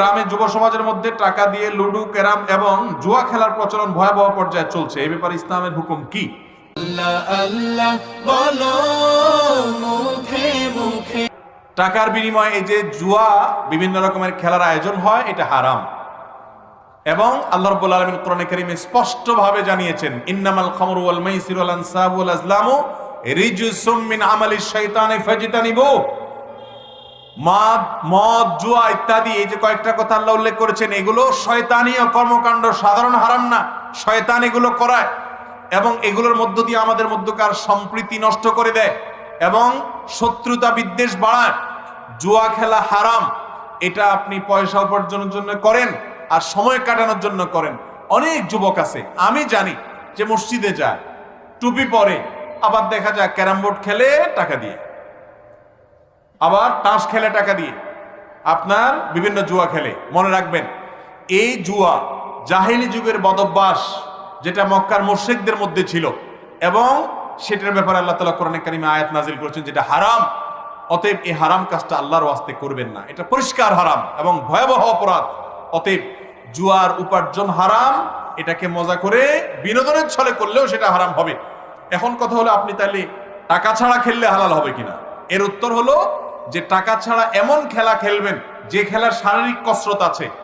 গ্রামে যুব সমাজের মধ্যে টাকা দিয়ে লুডু, ক্যারাম এবং জুয়া খেলার প্রচলন ভয়াবহ পর্যায়ে চলছে। এই ব্যাপারে ইসলামের হুকুম কি? টাকার বিনিময়ে এই যে জুয়া বিভিন্ন রকমের খেলার আয়োজন হয়, এটা হারাম। এবং আল্লাহ রাব্বুল আলামিন কোরআনে কারীমে স্পষ্টভাবে জানিয়েছেন, ইন্নামাল খামরু ওয়াল মাইসিরু ওয়াল আনসাবু আজলামু রিজসুম মিন আমালিশ শাইতানি ফাজতানিবু। মদ মদ, জুয়া ইত্যাদি, এই যে কয়েকটা কথা আল্লাহ উল্লেখ করেছেন, এগুলো শয়তানীয় কর্মকাণ্ড সাধারণ হারাম না। শয়তান এগুলো করায় এবং এগুলোর মধ্য দিয়ে আমাদের মধ্যকার সম্প্রীতি নষ্ট করে দেয় এবং শত্রুতা বিদ্বেষ বাড়ায়। জুয়া খেলা হারাম, এটা আপনি পয়সা উপার্জনের জন্য করেন আর সময় কাটানোর জন্য করেন। অনেক যুবক আছে, আমি জানি যে মসজিদে যায়, টুপি পরে, আবার দেখা যায় ক্যারাম বোর্ড খেলে টাকা দিয়ে। আবার তাস খেলে টাকা দিয়ে। আপনার বিভিন্ন জুয়া খেলে, মনে রাখবেন। এই জুয়া জাহিলি যুগের বদভ্যাস যেটা মক্কার মোর্শেকদের মধ্যে ছিল এবং সেটার ব্যাপারে আল্লাহ তালা কোরআনে কারিমে আয়াত নাজিল করেছেন যেটা হারাম, অতএব এই হারাম কাজটা আল্লাহর ওয়াস্তে করবেন না। এটা পরিষ্কার হারাম এবং ভয়াবহ অপরাধ। অতএব জুয়ার উপার্জন হারাম, এটাকে মজা করে বিনোদনের ছলে করলেও সেটা হারাম হবে। এখন কথা হলো আপনি তাহলে টাকা ছাড়া খেললে হালাল হবে কিনা? এর উত্তর হলো যে টাকা ছাড়া এমন খেলা খেলবেন যে খেলার শারীরিক কসরত আছে।